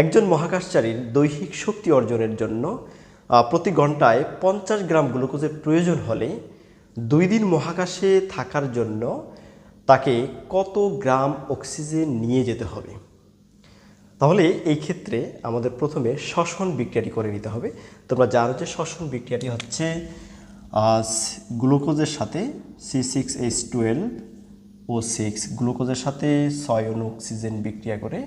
একজন মহাকাশচারীর দৈহিক শক্তি অর্জনের জন্য প্রতি ঘন্টায় পঞ্চাশ গ্রাম গ্লুকোজের প্রয়োজন হলে দুই দিন মহাকাশে থাকার জন্য তাকে কত গ্রাম অক্সিজেন নিয়ে যেতে হবে? তাহলে এই ক্ষেত্রে আমাদের প্রথমে শ্বসন বিক্রিয়াটি করে নিতে হবে। তোমরা জানো যে শ্বসন বিক্রিয়াটি হচ্ছে গ্লুকোজের সাথে C six H twelve O six গ্লুকোজের সাথে ছয় অক্সিজেন বিক্রিয়া করে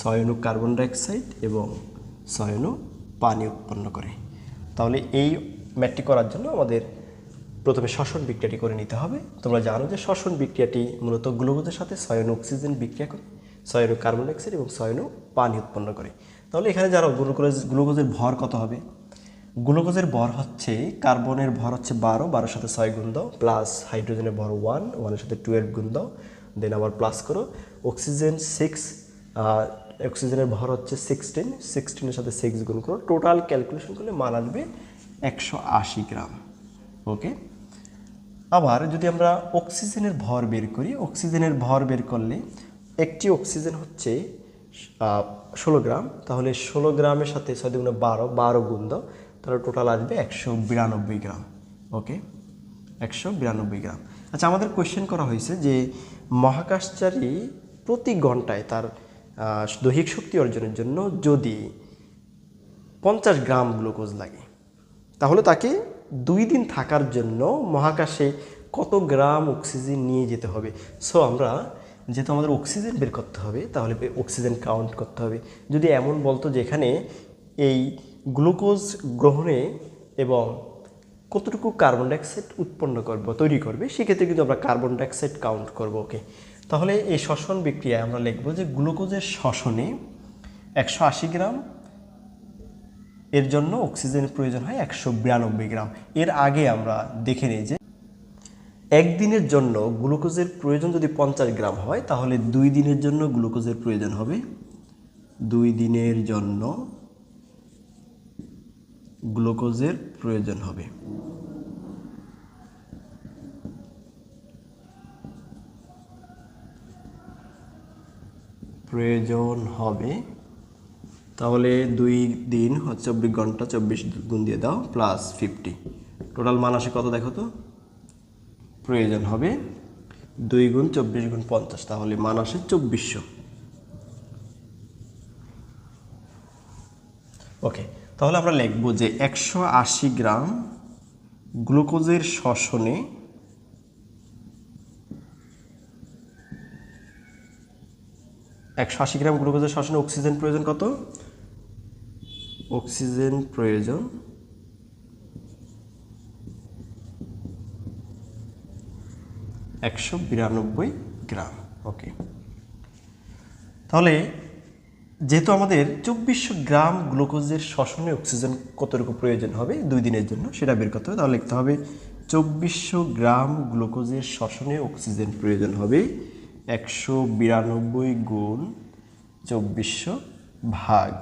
অণু কার্বন ডাইঅক্সাইড এবং অণু পানি উৎপন্ন করে। তাহলে এই ম্যাটটি করার জন্য আমাদের প্রথমে শ্বসন বিক্রিয়াটি করে নিতে হবে। তোমরা জানো যে শ্বসন বিক্রিয়াটি মূলত গ্লুকোজের সাথে অণু অক্সিজেন বিক্রিয়া করে অণু কার্বন ডাইঅক্সাইড এবং অণু পানি উৎপন্ন করে। তাহলে এখানে যারা গ্লুকোজ, গ্লুকোজের ভর কত হবে? গ্লুকোজের ভর হচ্ছে, কার্বনের ভর হচ্ছে বারো, বারোর সাথে ছয় গুণ দাও, প্লাস হাইড্রোজেনের ভর ওয়ান, ওয়ানের সাথে টুয়েলভ গুণ দাও, দেন আবার প্লাস করো। অক্সিজেন সিক্স অক্সিজেনের ভর হচ্ছে সিক্সটিন সিক্সটিনের সাথে সিক্স গুণ করো। টোটাল ক্যালকুলেশন করলে মান আসবে একশো আশি গ্রাম। ওকে আবার যদি আমরা অক্সিজেনের ভর বের করি অক্সিজেনের ভর বের করলে একটি অক্সিজেন হচ্ছে ষোলো গ্রাম। তাহলে ষোলো গ্রামের সাথে ছয় দুগুণে বারো বারো গুণ দাও। তাহলে টোটাল আসবে একশো বিরানব্বই গ্রাম। ওকে একশো বিরানব্বই গ্রাম। আচ্ছা আমাদের কোয়েশ্চেন করা হয়েছে যে মহাকাশচারী প্রতি ঘন্টায় তার দৈহিক শক্তি অর্জনের জন্য যদি পঞ্চাশ গ্রাম গ্লুকোজ লাগে, তাহলে তাকে দুই দিন থাকার জন্য মহাকাশে কত গ্রাম অক্সিজেন নিয়ে যেতে হবে? সো আমরা যেহেতু আমাদের অক্সিজেন বের করতে হবে, তাহলে অক্সিজেন কাউন্ট করতে হবে। যদি এমন বলতো যে এখানে এই গ্লুকোজ গ্রহণে এবং কতটুকু কার্বন ডাইঅক্সাইড উৎপন্ন করবে, তৈরি করবে, সেক্ষেত্রে কিন্তু আমরা কার্বন ডাইঅক্সাইড কাউন্ট করব ওকে তাহলে এই শ্বসন বিক্রিয়ায় আমরা লিখব যে গ্লুকোজের শ্বসনে একশো আশি গ্রাম, এর জন্য অক্সিজেনের প্রয়োজন হয় একশো বিরানব্বই গ্রাম। এর আগে আমরা দেখে নিই যে একদিনের জন্য গ্লুকোজের প্রয়োজন যদি পঞ্চাশ গ্রাম হয়, তাহলে দুই দিনের জন্য গ্লুকোজের প্রয়োজন হবে দুই দিনের জন্য গ্লুকোজের প্রয়োজন হবে। প্রয়োজন হবে, তাহলে দুই দিন হচ্ছে চব্বিশ ঘণ্টা চব্বিশ গুণ দিয়ে দাও প্লাস ফিফটি টোটাল মান আসে কত দেখো তো? প্রয়োজন হবে দুই গুণ চব্বিশ গুণ পঞ্চাশ, তাহলে মান আসে চব্বিশশো। ওকে তাহলে আমরা লিখব যে একশো আশি গ্রাম গ্লুকোজের শ্বসনে একশো আশি গ্রাম গ্লুকোজের শ্বসনে অক্সিজেন প্রয়োজন কত? অক্সিজেন প্রয়োজন। একশো বিরানব্বই গ্রাম। ওকে। তাহলে যেহেতু আমাদের চব্বিশশো গ্রাম গ্লুকোজের শ্বসনে অক্সিজেন কতটুকু প্রয়োজন হবে দুই দিনের জন্য, সেটা বের করতে হবে। তাহলে লিখতে হবে, চব্বিশশো গ্রাম গ্লুকোজের শ্বসনে অক্সিজেন প্রয়োজন হবে একশো বিরানব্বই গুণ চব্বিশশো ভাগ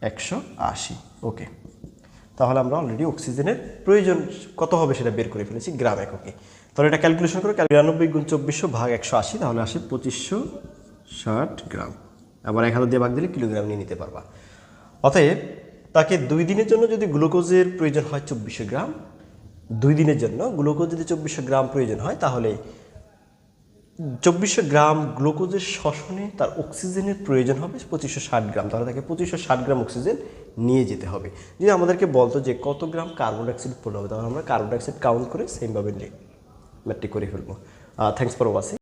একশো আশি। ওকে তাহলে আমরা অলরেডি অক্সিজেনের প্রয়োজন কত হবে সেটা বের করে ফেলেছি গ্রাম এককে। তাহলে এটা ক্যালকুলেশন করে, বিরানব্বই গুণ চব্বিশশো ভাগ একশো আশি, তাহলে আসে পঁচিশশো ষাট গ্রাম। আবার এক হাজার দিয়ে ভাগ দিলে কিলোগ্রাম নিয়ে নিতে পারবা। অতএব তাকে দুই দিনের জন্য যদি গ্লুকোজের প্রয়োজন হয় চব্বিশশো গ্রাম, দুই দিনের জন্য গ্লুকোজ যদি চব্বিশশো গ্রাম প্রয়োজন হয়, তাহলে চব্বিশশো গ্রাম গ্লুকোজের শ্বসনে তার অক্সিজেনের প্রয়োজন হবে পঁচিশশো ষাট গ্রাম। তাহলে তাকে পঁচিশশো ষাট গ্রাম অক্সিজেন নিয়ে যেতে হবে। যদি আমাদেরকে বলতো যে কত গ্রাম কার্বন ডাইঅক্সাইড পড়ে হবে তাহলে আমরা কার্বন ডাইঅক্সাইড কাউন্ট করে সেমভাবে ম্যাট্রিক করে ফেলব। Thanks for watching